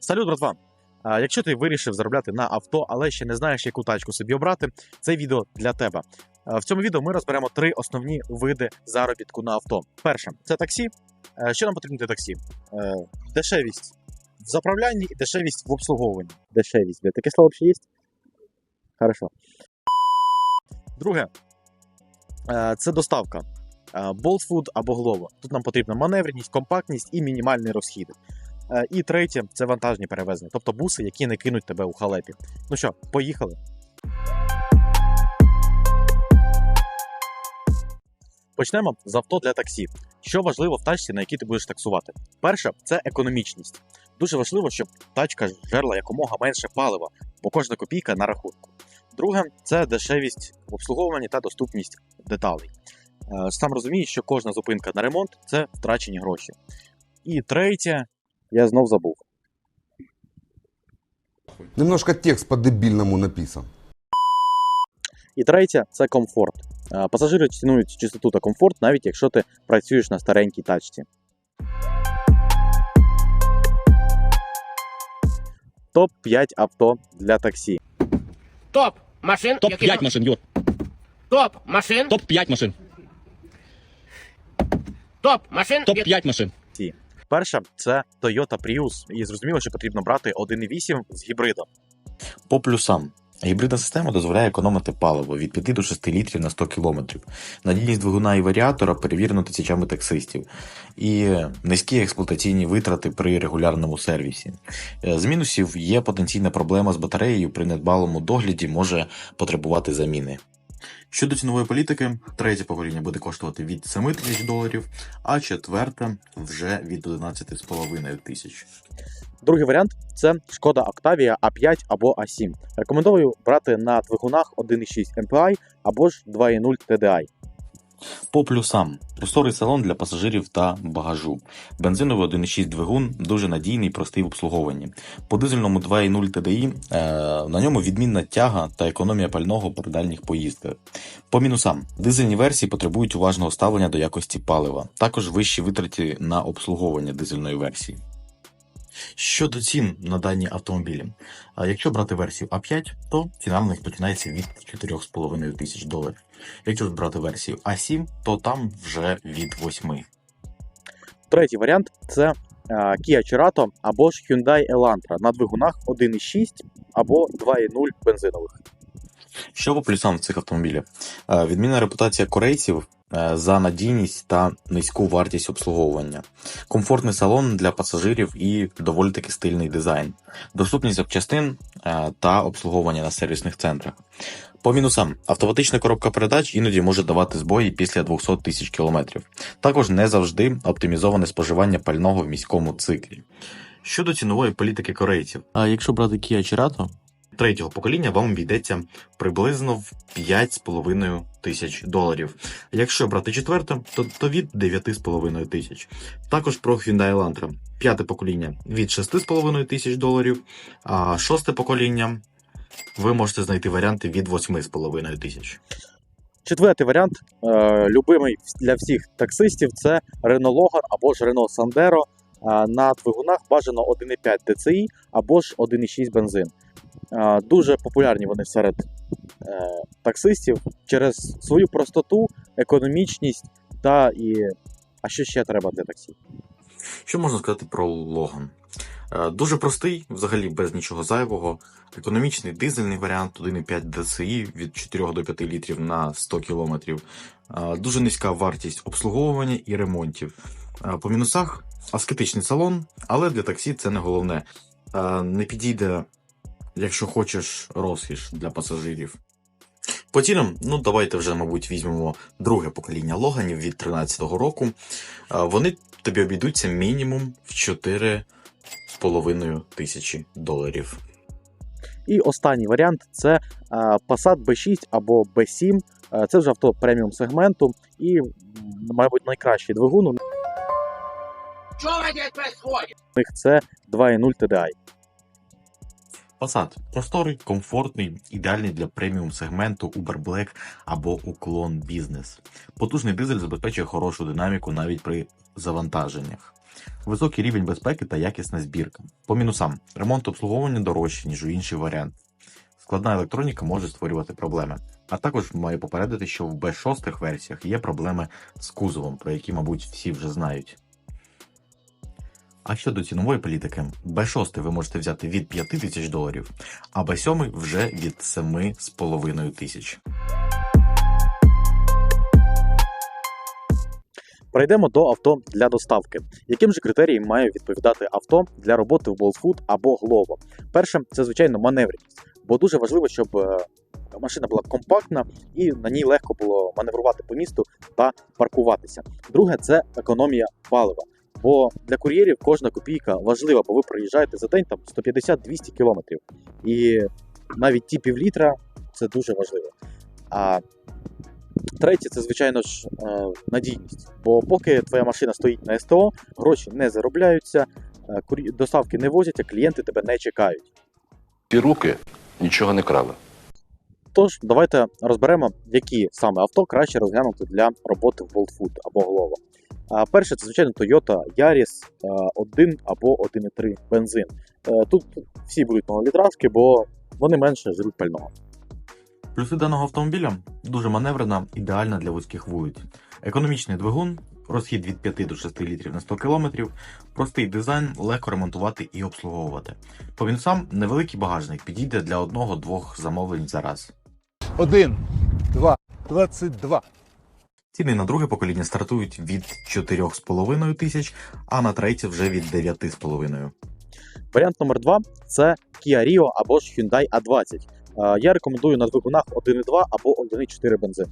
Салют, братва! Якщо ти вирішив заробляти на авто, але ще не знаєш, яку тачку собі обрати, це відео для тебе. В цьому відео ми розберемо три основні види заробітку на авто. Перше це таксі. Що нам потрібно для таксі? Дешевість в заправлянні і дешевість в обслуговуванні. Дешевість. Бля, Таке слово взагалі є? Хорошо. Друге це доставка. Food або Glovo. Тут нам потрібна маневреність, компактність і мінімальний розхід. Е, І третє це вантажні перевезення, тобто буси, які не кинуть тебе у халепі. Ну що, поїхали. Почнемо з авто для таксі. Що важливо в тачці, на якій ти будеш таксувати? Перше це економічність. Дуже важливо, щоб тачка жерла якомога менше палива, бо кожна копійка на рахунку. Друге це дешевість в обслуговуванні та доступність деталей. Е, Сам розумієш, що кожна зупинка на ремонт це втрачені гроші. І третє, я знов забув. Немножко текст по-дебильному написан. І третє це комфорт. Пасажири цінують чистоту та комфорт, навіть якщо ти працюєш на старенькій тачці. Топ 5 авто для таксі. Топ машин. Топ 5 машин, Юр. Топ машин. Топ 5 машин. Топ машин. Топ 5 машин. Перша це Toyota Prius, і зрозуміло, що потрібно брати 1.8 з гібридом. По плюсам. Гібридна система дозволяє економити паливо від 5 до 6 літрів на 100 км. Надійність двигуна і варіатора перевірено тисячами таксистів. І низькі експлуатаційні витрати при регулярному сервісі. Е, З мінусів є потенційна проблема з батареєю при недбалому догляді може потребувати заміни. Щодо цінової політики, третє покоління буде коштувати від 7 тисяч доларів, а четверте вже від 11,5 тисяч. Другий варіант це шкода Octavia A5 або A7. Рекомендую брати на двигунах 1.6 MPI або ж 2.0 TDI. По плюсам: просторий салон для пасажирів та багажу. Бензиновий 1.6 двигун дуже надійний, простий в обслуговуванні. По дизельному 2.0 TDI е, на ньому відмінна тяга та економія пального при дальніх поїздках. По мінусам: дизельні версії потребують уважного ставлення до якості палива, також вищі витрати на обслуговування дизельної версії. Щодо цін на дані автомобілі, якщо брати версію А5, то ціна на них починається від 4,5 тисяч доларів. Якщо ж брати версію А7, то там вже від 8. Третій варіант це Kia Cerato або ж Hyundai Elantra на двигунах 1.6 або 2.0 бензинових. Що по плюсам цих автомобілів? Відмінна репутація корейців за надійність та низьку вартість обслуговування, комфортний салон для пасажирів і доволі таки стильний дизайн, доступність запчастин е, та обслуговування на сервісних центрах. По мінусам, автоматична коробка передач іноді може давати збої після 200 тисяч кілометрів. Також не завжди оптимізоване споживання пального в міському циклі. Щодо цінової політики корейців, а якщо брати Kia Cerato, третього покоління вам обійдеться приблизно в 5,5 тисяч доларів. Якщо брати четверте, то, то від 9,5 тисяч. Також про Hyundai Elantra. П'яте покоління від 6,5 тисяч доларів, а шосте покоління ви можете знайти варіанти від 8,5 тисяч. Четвертий варіант, е, любимий для всіх таксистів, це Renault Logan або ж Renault Sandero. Е, на двигунах бажано 1,5 DCI або ж 1,6 бензин. Е, дуже популярні вони серед е, таксистів через свою простоту, економічність та і. А що ще треба для таксі? Що можна сказати про Логан? Е, Дуже простий, взагалі без нічого зайвого. Економічний дизельний варіант 1,5 DCI від 4 до 5 літрів на 100 км. Дуже низька вартість обслуговування і ремонтів. Е, По мінусах аскетичний салон, але для таксі це не головне. Е, Не підійде, якщо хочеш, розкіш для пасажирів. По цінам, ну давайте вже, мабуть, візьмемо друге покоління логанів від 13-го року. Вони тобі обійдуться мінімум в 4,5 тисячі доларів. І останній варіант це Passat B6 або B7. Е, Це вже авто преміум сегменту і, мабуть, найкращий двигун у Що здесь них це 2.0 TDI. Passat просторий, комфортний, ідеальний для преміум сегменту Uber Black або уклон бізнес. Потужний дизель забезпечує хорошу динаміку навіть при завантаженнях. Високий рівень безпеки та якісна збірка. По мінусам, ремонт обслуговування дорожче, ніж у інший варіант. Складна електроніка може створювати проблеми. А також маю попередити, що в B6 версіях є проблеми з кузовом, про які, мабуть, всі вже знають. А щодо цінової політики, B6 ви можете взяти від 5 тисяч доларів, а B7 вже від 7,5 тисяч. Перейдемо до авто для доставки. Яким же критеріям має відповідати авто для роботи в Boltfood або Glovo? Перше, це звичайно маневреність, бо дуже важливо, щоб е, машина була компактна і на ній легко було маневрувати по місту та паркуватися. Друге, це економія палива. Бо для кур'єрів кожна копійка важлива, бо ви проїжджаєте за день там 150-200 кілометрів. І навіть ті півлітра це дуже важливо. А Третє, це, звичайно ж, е, надійність. Бо поки твоя машина стоїть на СТО, гроші не заробляються, е, доставки не возять, а клієнти тебе не чекають. Ті руки нічого не крали. Тож, давайте розберемо, які саме авто краще розглянути для роботи в Bolt або Glovo. А перше, це, звичайно, Toyota Yaris е, 1 або 1.3 бензин. Е, Тут всі будуть малолітражки, бо вони менше жруть пального. Плюси даного автомобіля дуже маневрена, ідеальна для вузьких вулиць. Економічний двигун, розхід від 5 до 6 літрів на 100 км, простий дизайн, легко ремонтувати і обслуговувати. По мінусам невеликий багажник підійде для одного-двох замовлень за раз. Один, два, двадцять два. Ціни на друге покоління стартують від 4,5 тисяч, а на третє вже від 9,5. Варіант номер 2 це Kia Rio або ж Hyundai A20. Е, Я рекомендую на двигунах 1.2 або 1.4 бензин.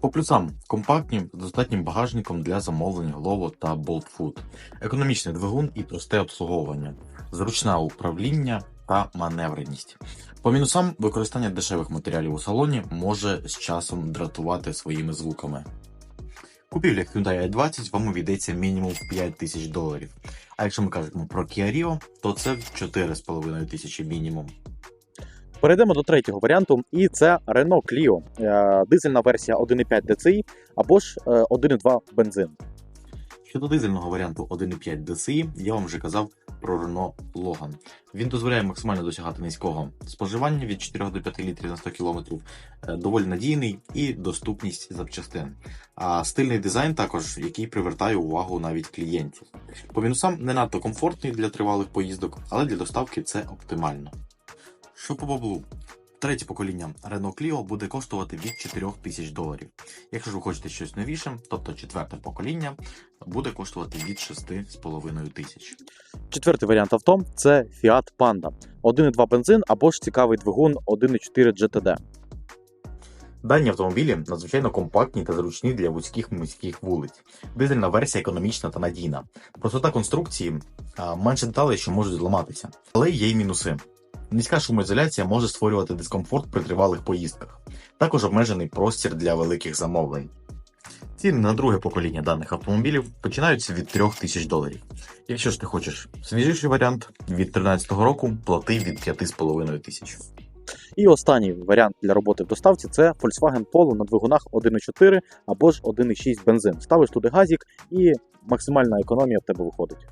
По плюсам компактні з достатнім багажником для замовлень Glovo та Bolt Food, економічний двигун і просте обслуговування, зручне управління та маневреність. По мінусам використання дешевих матеріалів у салоні може з часом дратувати своїми звуками. Купівля Hyundai i20 вам обійдеться мінімум в 5 тисяч доларів. А якщо ми кажемо про Kia Rio, то це в 4,5 тисячі мінімум. Перейдемо до третього варіанту, і це Renault Clio, е, дизельна версія 1.5 DCI або ж е, 1.2 бензин. Щодо дизельного варіанту 1.5 DCI, я вам вже казав про Renault Logan. Він дозволяє максимально досягати низького споживання від 4 до 5 літрів на 100 км, е, доволі надійний і доступність запчастин. А стильний дизайн також, який привертає увагу навіть клієнтів. По мінусам не надто комфортний для тривалих поїздок, але для доставки це оптимально. Що по баблу? Третє покоління Renault Clio буде коштувати від 4 тисяч доларів. Якщо ж ви хочете щось новіше, тобто четверте покоління буде коштувати від 6,5 тисяч. Четвертий варіант авто це Fiat Panda, 1.2 бензин або ж цікавий двигун 1.4 GTD. Дані автомобілі надзвичайно компактні та зручні для вузьких міських вулиць. Дизельна версія економічна та надійна. Простота конструкції менше деталей, що можуть зламатися. Але є й мінуси. Низька шумоізоляція може створювати дискомфорт при тривалих поїздках. Також обмежений простір для великих замовлень. Ціни на друге покоління даних автомобілів починаються від 3 тисяч доларів. Якщо ж ти хочеш свіжіший варіант, від 2013 року плати від 5,5 тисяч. І останній варіант для роботи в доставці це Volkswagen Polo на двигунах 1.4 або ж 1.6 бензин. Ставиш туди газік і максимальна економія в тебе виходить.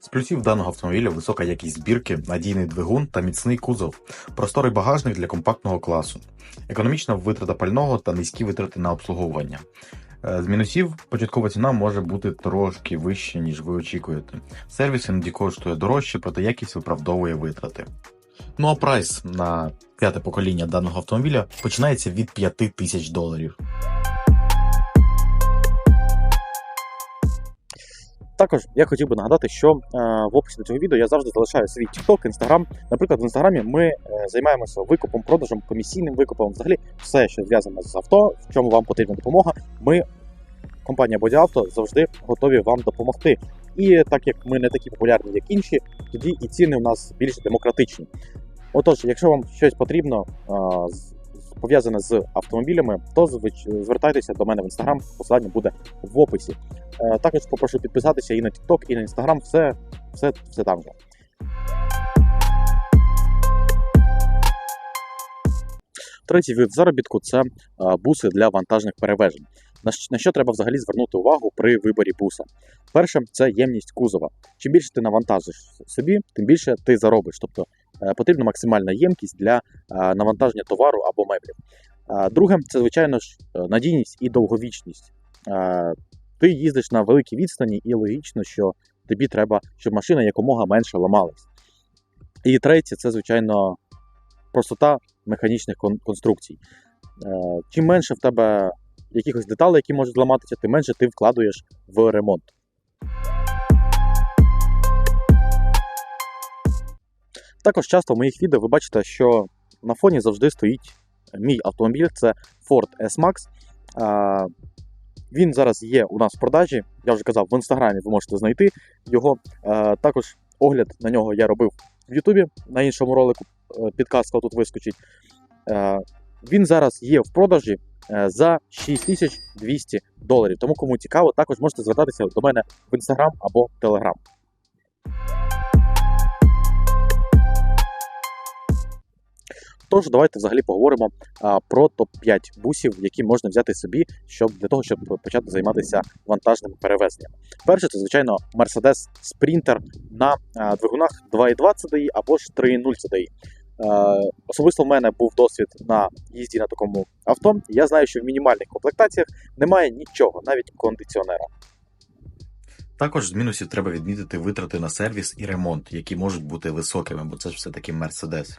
З плюсів даного автомобіля висока якість збірки, надійний двигун та міцний кузов, просторий багажник для компактного класу, економічна витрата пального та низькі витрати на обслуговування. Е, З мінусів початкова ціна може бути трошки вища, ніж ви очікуєте. Сервіс іноді коштує дорожче, проте якість виправдовує витрати. Ну а прайс на п'яте покоління даного автомобіля починається від 5 тисяч доларів. Також я хотів би нагадати, що е, в описі до цього відео я завжди залишаю свій TikTok, Instagram. Наприклад, в інстаграмі ми е, займаємося викупом, продажем, комісійним викупом, взагалі все, що зв'язане з авто, в чому вам потрібна допомога. Ми, компанія Auto, завжди готові вам допомогти. І так як ми не такі популярні, як інші, тоді і ціни у нас більш демократичні. Отож, якщо вам щось потрібно е, пов'язане з автомобілями, то звертайтеся до мене в інстаграм, посилання буде в описі. Е, Також попрошу підписатися і на TikTok, і на Instagram, все, все, все там же. Третій вид заробітку це е, буси для вантажних перевезень. На що треба взагалі звернути увагу при виборі буса? Перше, це ємність кузова. Чим більше ти навантажиш собі, тим більше ти заробиш. Тобто потрібна максимальна ємкість для е, навантаження товару або меблів. Е, Друге, це звичайно ж е, надійність і довговічність. Е, Ти їздиш на великій відстані, і логічно, що тобі треба, щоб машина якомога менше ламалась. І третє, це звичайно простота механічних конструкцій. Е, Чим менше в тебе якихось деталей, які можуть зламатися, тим менше ти вкладуєш в ремонт. Також часто в моїх відео ви бачите, що на фоні завжди стоїть мій автомобіль, це Ford S-Max. Він зараз є у нас в продажі. Я вже казав, в інстаграмі ви можете знайти його. Також огляд на нього я робив в Ютубі на іншому ролику. е, Підказка тут вискочить. Він зараз є в продажі е, за 6200 доларів. Тому кому цікаво, також можете звертатися до мене в інстаграм або телеграм. Тож давайте взагалі поговоримо про топ-5 бусів, які можна взяти собі, щоб для того, щоб почати займатися вантажними перевезеннями. Перше, це звичайно Mercedes Sprinter на двигунах 2.2 CDI або ж 3.0 CDI. Особисто в мене був досвід на їзді на такому авто. Я знаю, що в мінімальних комплектаціях немає нічого, навіть кондиціонера. Також з мінусів треба відмітити витрати на сервіс і ремонт, які можуть бути високими, бо це ж все-таки Мерседес.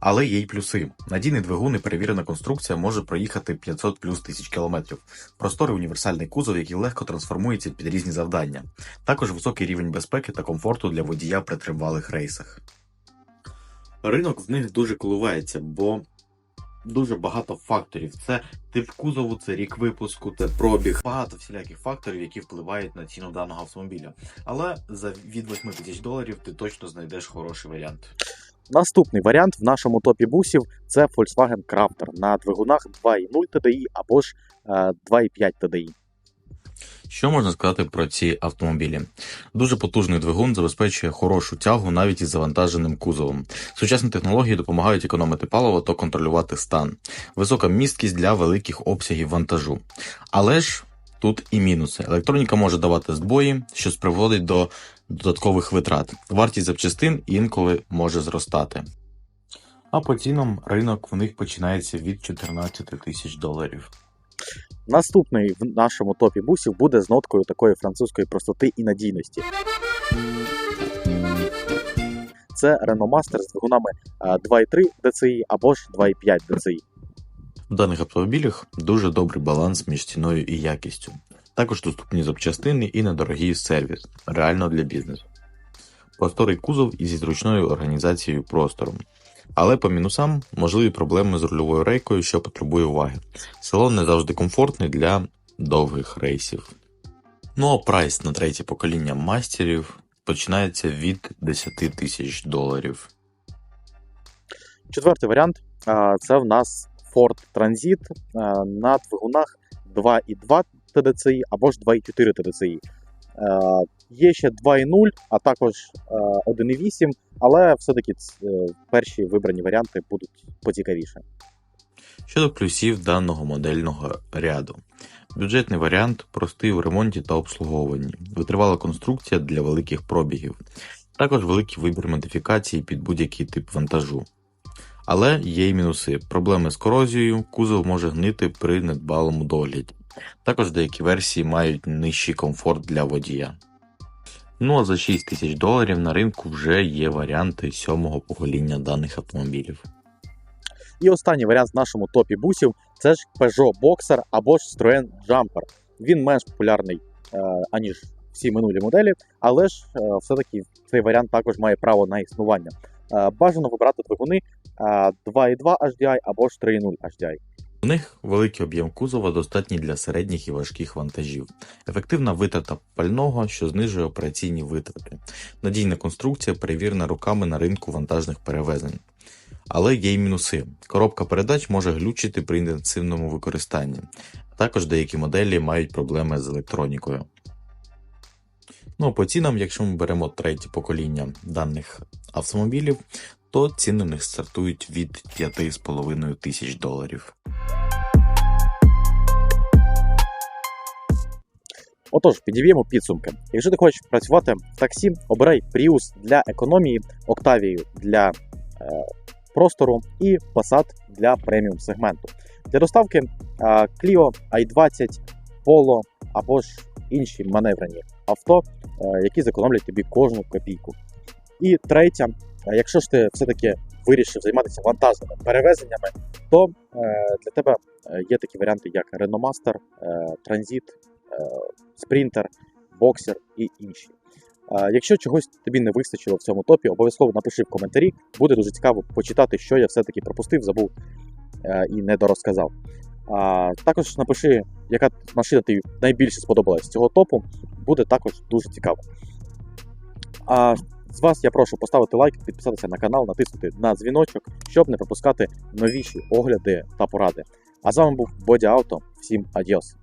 Але є й плюси. Надійний двигун і перевірена конструкція може проїхати 500 плюс тисяч кілометрів. Просторий універсальний кузов, який легко трансформується під різні завдання. Також високий рівень безпеки та комфорту для водія при тривалих рейсах. Ринок в них дуже коливається, бо дуже багато факторів. Це тип кузову, це рік випуску, це пробіг. Багато всіляких факторів, які впливають на ціну даного автомобіля. Але за від 8 тисяч доларів ти точно знайдеш хороший варіант. Наступний варіант в нашому топі бусів це Volkswagen Crafter на двигунах 2.0 TDI або ж е, 2.5 TDI. Що можна сказати про ці автомобілі? Дуже потужний двигун забезпечує хорошу тягу навіть із завантаженим кузовом. Сучасні технології допомагають економити паливо та контролювати стан. Висока місткість для великих обсягів вантажу. Але ж тут і мінуси. Електроніка може давати збої, що приводить до додаткових витрат. Вартість запчастин інколи може зростати. А по цінам ринок в них починається від 14 тисяч доларів. Наступний в нашому топі бусів буде з ноткою такої французької простоти і надійності. Це Renault Master з двигунами е, 2.3 DCI або ж 2.5 DCI. В даних автомобілях дуже добрий баланс між ціною і якістю. Також доступні запчастини і недорогий сервіс, реально для бізнесу. Просторий кузов із зручною організацією простору. Але по мінусам можливі проблеми з рульовою рейкою, що потребує уваги. Салон не завжди комфортний для довгих рейсів. Ну а прайс на третє покоління мастерів починається від 10 тисяч доларів. Четвертий варіант це в нас Ford Transit на двигунах 2.2 TDCi або ж 2.4 TDCi. Е, Є ще 2.0, а також е, 1.8, але все-таки е, перші вибрані варіанти будуть поцікавіше. Щодо плюсів даного модельного ряду. Бюджетний варіант простий у ремонті та обслуговуванні, витривала конструкція для великих пробігів, також великий вибір модифікацій під будь-який тип вантажу. Але є й мінуси: проблеми з корозією, кузов може гнити при недбалому догляді. Також деякі версії мають нижчий комфорт для водія. Ну а за 6 тисяч доларів на ринку вже є варіанти сьомого покоління даних автомобілів. І останній варіант в нашому топі бусів це ж Peugeot Boxer або ж Citroen Jumper. Він менш популярний е, аніж всі минулі моделі, але ж е, все-таки цей варіант також має право на існування. Е, бажано вибрати двигуни е, 2.2 HDI або ж 3.0 HDI. У них великий об'єм кузова достатній для середніх і важких вантажів, ефективна витрата пального, що знижує операційні витрати, надійна конструкція перевірена руками на ринку вантажних перевезень. Але є й мінуси. Коробка передач може глючити при інтенсивному використанні. Також деякі моделі мають проблеми з електронікою. Ну а по цінам, якщо ми беремо третє покоління даних автомобілів, то ціни у них стартують від 5,5 тисяч доларів. Отож, підіб'ємо підсумки. Якщо ти хочеш працювати в таксі, обирай Prius для економії, Octavia для е, простору і Passat для преміум сегменту. Для доставки е, Clio i20, Polo або ж інші маневрені авто, е, які зекономлять тобі кожну копійку. І третє, е, якщо ж ти все-таки вирішив займатися вантажними перевезеннями, то е, для тебе е, є такі варіанти, як Renault Master, е, Transit, е, Sprinter, Boxer і інші. Якщо чогось тобі не вистачило в цьому топі, обов'язково напиши в коментарі. Буде дуже цікаво почитати, що я все-таки пропустив, забув е, і не дорозказав. А, також напиши, яка машина тобі найбільше сподобалась з цього топу. Буде також дуже цікаво. А з вас я прошу поставити лайк, підписатися на канал, натиснути на дзвіночок, щоб не пропускати новіші огляди та поради. А з вами був Боді Авто. Всім адіос!